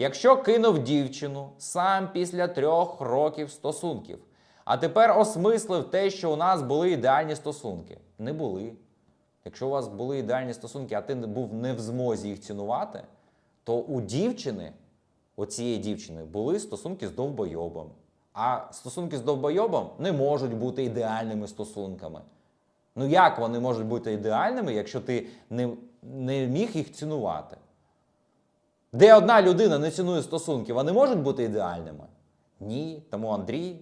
Якщо кинув дівчину сам після трьох років стосунків, а тепер осмислив те, що у нас були ідеальні стосунки. Не були. Якщо у вас були ідеальні стосунки, а ти був не в змозі їх цінувати, то у дівчини, у цієї дівчини, були стосунки з довбойобом. А стосунки з довбойобом не можуть бути ідеальними стосунками. Ну як вони можуть бути ідеальними, якщо ти не, не міг їх цінувати? Де одна людина не цінує стосунки, вони можуть бути ідеальними? Ні. Тому Андрій,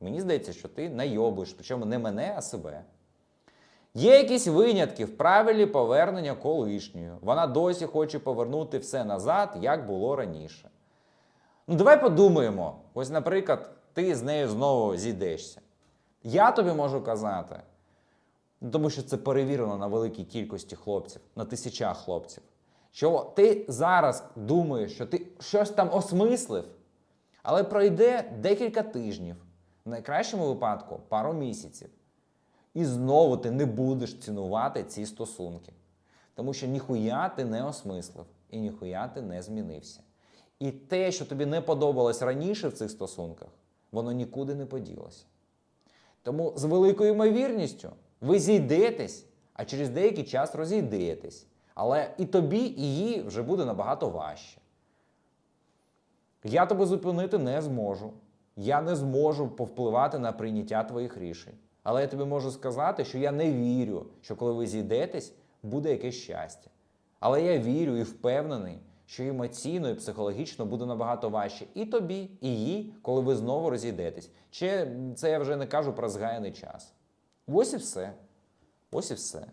мені здається, що ти найобуєш, причому не мене, а себе. Є якісь винятки в правилі повернення колишньої. Вона досі хоче повернути все назад, як було раніше. Ну, давай подумаємо. Ось, наприклад, ти з нею знову зійдешся. Я тобі можу казати, тому що це перевірено на великій кількості хлопців, на тисячах хлопців. Що ти зараз думаєш, що ти щось там осмислив, але пройде декілька тижнів, в найкращому випадку пару місяців. І знову ти не будеш цінувати ці стосунки. Тому що ніхуя ти не осмислив і ніхуя ти не змінився. І те, що тобі не подобалось раніше в цих стосунках, воно нікуди не поділося. Тому з великою ймовірністю ви зійдетесь, а через деякий час розійдетесь. Але і тобі, і їй вже буде набагато важче. Я тебе зупинити не зможу. Я не зможу повпливати на прийняття твоїх рішень. Але я тобі можу сказати, що я не вірю, що коли ви зійдетесь, буде якесь щастя. Але я вірю і впевнений, що емоційно і психологічно буде набагато важче і тобі, і їй, коли ви знову розійдетесь. Чи це я вже не кажу про згаяний час. Ось і все. Ось і все.